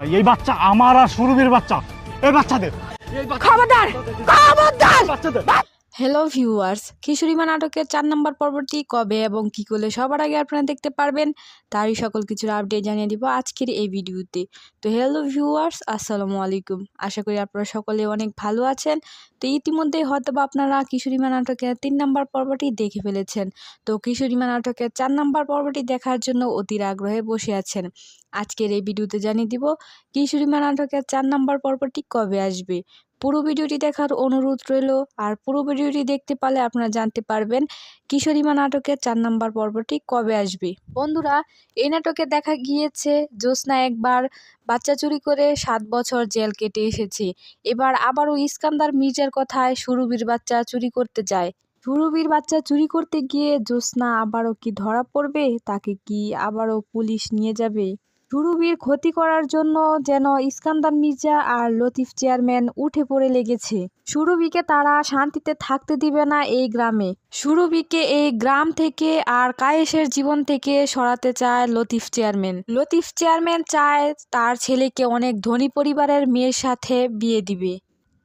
এই বাচ্চা আমার আর সুরভির বাচ্চা। এই বাচ্চাদের। খবরদার খবরদার। হ্যালো ভিউয়ার্স কিশোরীমা নাটকের চার নম্বর পর্বটি কবে এবং কি করলে সবার আগে আপনারা দেখতে পারবেন তারই সকল কিছুর আপডেট জানিয়ে দিব আজকের এই ভিডিওতে। তো হ্যালো ভিউয়ার্স আসসালামু আলাইকুম। আশা করি আপনারা সকলে অনেক ভালো আছেন। তো ইতিমধ্যেই হয়তো বা আপনারা কিশোরীমা নাটকের তিন নম্বর পর্বটি দেখে ফেলেছেন। তো কিশোরীমা নাটকের চার নম্বর পর্বটি দেখার জন্য অতির আগ্রহে বসে আছেন। আজকের এই ভিডিওতে জানিয়ে দিব কিশোরীমা নাটকের চার নম্বর পর্বটি কবে আসবে? পুরো ভিডিওটি দেখার অনুরোধ রইল, আর পুরো ভিডিওটি দেখতে পারলে আপনারা জানতে পারবেন কিশোরীমা নাটকের চার নম্বর পর্বটি কবে আসবে। বন্ধুরা এই নাটকে দেখা গিয়েছে, জ্যোৎস্না একবার বাচ্চা চুরি করে সাত বছর জেল কেটে এসেছে। এবার আবারও ইস্কান্দার মির্জার কথায় সুরুবির বাচ্চা চুরি করতে যায়। সুরভির বাচ্চা চুরি করতে গিয়ে জ্যোৎস্না আবারও কি ধরা পড়বে? তাকে কি আবারও পুলিশ নিয়ে যাবে? সুরভির ক্ষতি করার জন্য যেন ইস্কান্দার মির্জা আর লতিফ চেয়ারম্যান উঠে পড়ে লেগেছে। সুরুবিকে তারা শান্তিতে থাকতে দিবে না এই গ্রামে। সুরুবিকে এই গ্রাম থেকে আর কায়েসের জীবন থেকে সরাতে চায় লতিফ চেয়ারম্যান। লতিফ চেয়ারম্যান চায় তার ছেলেকে অনেক ধনী পরিবারের মেয়ের সাথে বিয়ে দিবে।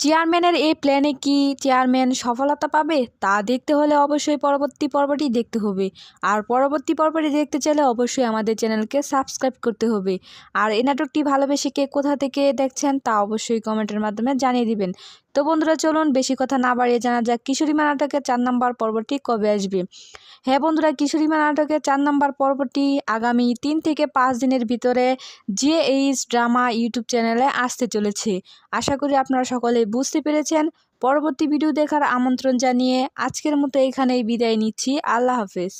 চেয়ারম্যানের এই প্ল্যানে কি চেয়ারম্যান সফলতা পাবে? তা দেখতে হলে অবশ্যই পরবর্তী পর্বটি দেখতে হবে। আর পরবর্তী পর্বটি দেখতে চাইলে অবশ্যই আমাদের চ্যানেলকে সাবস্ক্রাইব করতে হবে। আর এ নাটকটি ভালোবেসে কে কোথা থেকে দেখছেন তা অবশ্যই কমেন্টের মাধ্যমে জানিয়ে দিবেন। তো বন্ধুরা, চলুন বেশি কথা না বাড়িয়ে জানা যাক কিশোরীমা নাটকের চার নম্বর পর্বটি কবে আসবে। হ্যাঁ বন্ধুরা কিশোরীমা নাটকের চার নম্বর পর্বটি আগামী তিন থেকে পাঁচ দিনের ভিতরে জে এইচ ড্রামা ইউটিউব চ্যানেলে আসতে চলেছে। আশা করি আপনারা সকলে বুঝতে পেরেছেন। পরবর্তী ভিডিও দেখার আমন্ত্রণ জানিয়ে আজকের মতো এখানেই বিদায় নিচ্ছি। আল্লাহ হাফেজ।